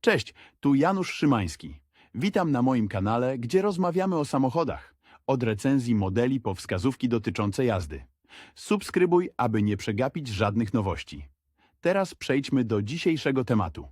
Cześć, tu Janusz Szymański. Witam na moim kanale, gdzie rozmawiamy o samochodach. Od recenzji modeli po wskazówki dotyczące jazdy. Subskrybuj, aby nie przegapić żadnych nowości. Teraz przejdźmy do dzisiejszego tematu.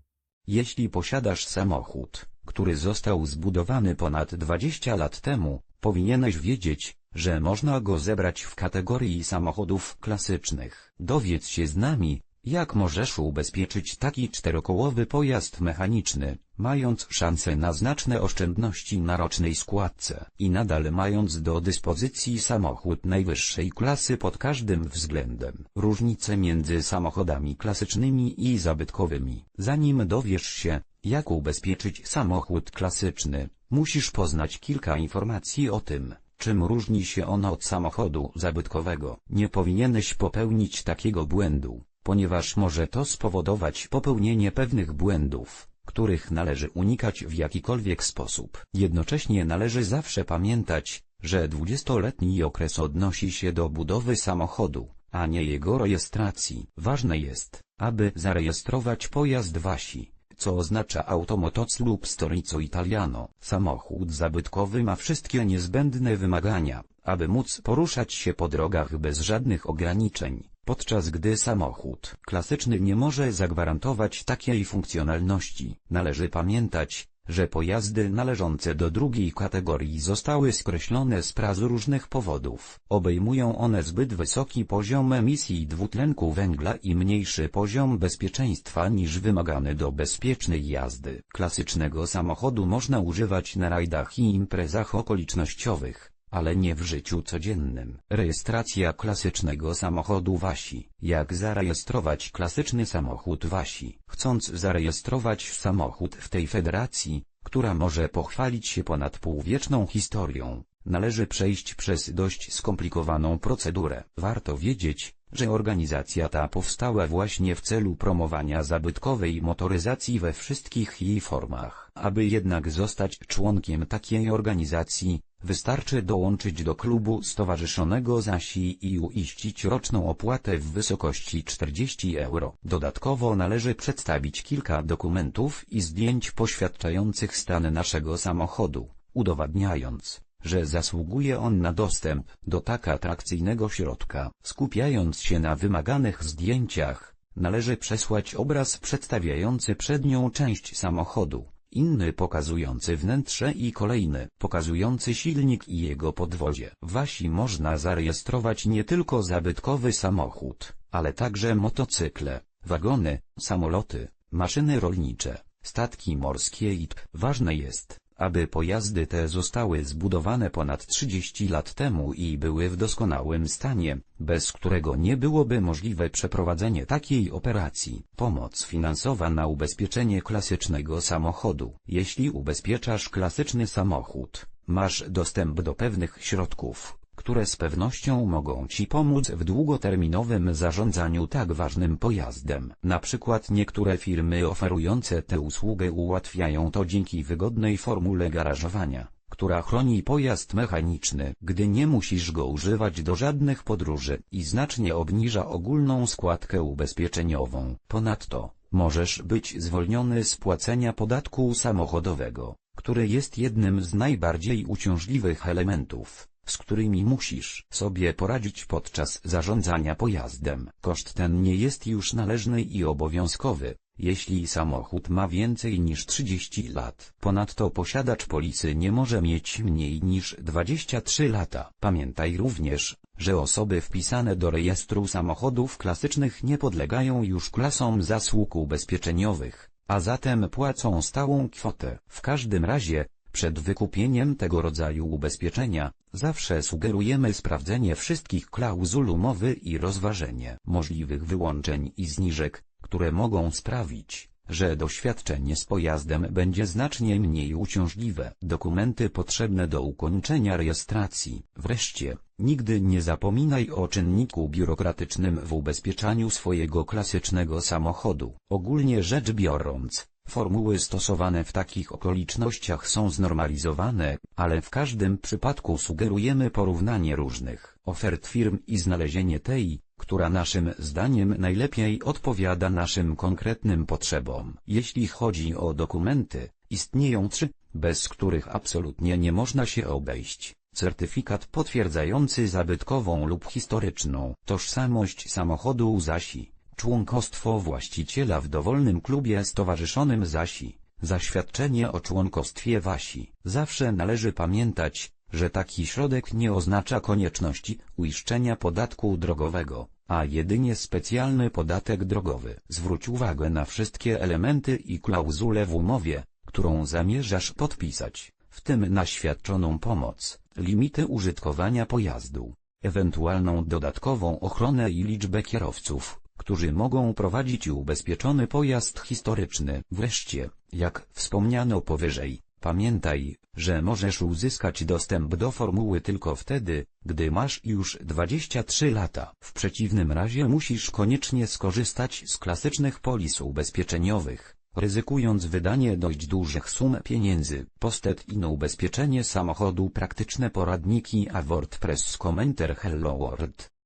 Jeśli posiadasz samochód, który został zbudowany ponad 20 lat temu, powinieneś wiedzieć, że można go zebrać w kategorii samochodów klasycznych. Dowiedz się z nami, jak możesz ubezpieczyć taki czterokołowy pojazd mechaniczny, mając szansę na znaczne oszczędności na rocznej składce i nadal mając do dyspozycji samochód najwyższej klasy pod każdym względem. Różnice między samochodami klasycznymi i zabytkowymi. Zanim dowiesz się, jak ubezpieczyć samochód klasyczny, musisz poznać kilka informacji o tym, czym różni się on od samochodu zabytkowego. Nie powinieneś popełnić takiego błędu, ponieważ może to spowodować popełnienie pewnych błędów, których należy unikać w jakikolwiek sposób. Jednocześnie należy zawsze pamiętać, że 20-letni okres odnosi się do budowy samochodu, a nie jego rejestracji. Ważne jest, aby zarejestrować pojazd wasi co oznacza automotoc lub storico italiano. Samochód zabytkowy ma wszystkie niezbędne wymagania, aby móc poruszać się po drogach bez żadnych ograniczeń, podczas gdy samochód klasyczny nie może zagwarantować takiej funkcjonalności. Należy pamiętać, że pojazdy należące do drugiej kategorii zostały skreślone z praz różnych powodów. Obejmują one zbyt wysoki poziom emisji dwutlenku węgla i mniejszy poziom bezpieczeństwa niż wymagany do bezpiecznej jazdy. Klasycznego samochodu można używać na rajdach i imprezach okolicznościowych ale nie w życiu codziennym. Rejestracja klasycznego samochodu Wasi. Jak zarejestrować klasyczny samochód Wasi? Chcąc zarejestrować samochód w tej federacji, która może pochwalić się ponad półwieczną historią, należy przejść przez dość skomplikowaną procedurę. Warto wiedzieć, że organizacja ta powstała właśnie w celu promowania zabytkowej motoryzacji we wszystkich jej formach. Aby jednak zostać członkiem takiej organizacji, Wystarczy dołączyć do klubu stowarzyszonego ZASI i uiścić roczną opłatę w wysokości 40 euro. Dodatkowo należy przedstawić kilka dokumentów i zdjęć poświadczających stan naszego samochodu, udowadniając, że zasługuje on na dostęp do tak atrakcyjnego środka. Skupiając się na wymaganych zdjęciach, należy przesłać obraz przedstawiający przednią część samochodu inny pokazujący wnętrze i kolejny pokazujący silnik i jego podwozie. Wasi można zarejestrować nie tylko zabytkowy samochód, ale także motocykle, wagony, samoloty, maszyny rolnicze, statki morskie i. Ważne jest, aby pojazdy te zostały zbudowane ponad 30 lat temu i były w doskonałym stanie, bez którego nie byłoby możliwe przeprowadzenie takiej operacji. Pomoc finansowa na ubezpieczenie klasycznego samochodu. Jeśli ubezpieczasz klasyczny samochód, masz dostęp do pewnych środków, które z pewnością mogą Ci pomóc w długoterminowym zarządzaniu tak ważnym pojazdem. Na przykład niektóre firmy oferujące tę usługę ułatwiają to dzięki wygodnej formule garażowania, która chroni pojazd mechaniczny, gdy nie musisz go używać do żadnych podróży i znacznie obniża ogólną składkę ubezpieczeniową. Ponadto, możesz być zwolniony z płacenia podatku samochodowego, który jest jednym z najbardziej uciążliwych elementów z którymi musisz sobie poradzić podczas zarządzania pojazdem. Koszt ten nie jest już należny i obowiązkowy, jeśli samochód ma więcej niż 30 lat. Ponadto posiadacz polisy nie może mieć mniej niż 23 lata. Pamiętaj również, że osoby wpisane do rejestru samochodów klasycznych nie podlegają już klasom zasług ubezpieczeniowych, a zatem płacą stałą kwotę. W każdym razie, przed wykupieniem tego rodzaju ubezpieczenia, zawsze sugerujemy sprawdzenie wszystkich klauzul umowy i rozważenie możliwych wyłączeń i zniżek, które mogą sprawić, że doświadczenie z pojazdem będzie znacznie mniej uciążliwe. Dokumenty potrzebne do ukończenia rejestracji. Wreszcie, nigdy nie zapominaj o czynniku biurokratycznym w ubezpieczaniu swojego klasycznego samochodu. Ogólnie rzecz biorąc, Formuły stosowane w takich okolicznościach są znormalizowane, ale w każdym przypadku sugerujemy porównanie różnych ofert firm i znalezienie tej, która naszym zdaniem najlepiej odpowiada naszym konkretnym potrzebom. Jeśli chodzi o dokumenty, istnieją trzy, bez których absolutnie nie można się obejść. Certyfikat potwierdzający zabytkową lub historyczną tożsamość samochodu Zasi, członkostwo właściciela w dowolnym klubie stowarzyszonym Zasi, zaświadczenie o członkostwie Wasi. Zawsze należy pamiętać, że taki środek nie oznacza konieczności uiszczenia podatku drogowego, a jedynie specjalny podatek drogowy. Zwróć uwagę na wszystkie elementy i klauzule w umowie, którą zamierzasz podpisać, w tym na świadczoną pomoc, limity użytkowania pojazdu, ewentualną dodatkową ochronę i liczbę kierowców, którzy mogą prowadzić ubezpieczony pojazd historyczny. Wreszcie, jak wspomniano powyżej, pamiętaj, że możesz uzyskać dostęp do formuły tylko wtedy, gdy masz już 23 lata. W przeciwnym razie musisz koniecznie skorzystać z klasycznych polis ubezpieczeniowych, ryzykując wydanie dość dużych sum pieniędzy. Postet i ubezpieczenie samochodu praktyczne poradniki a WordPress komentar Hello World.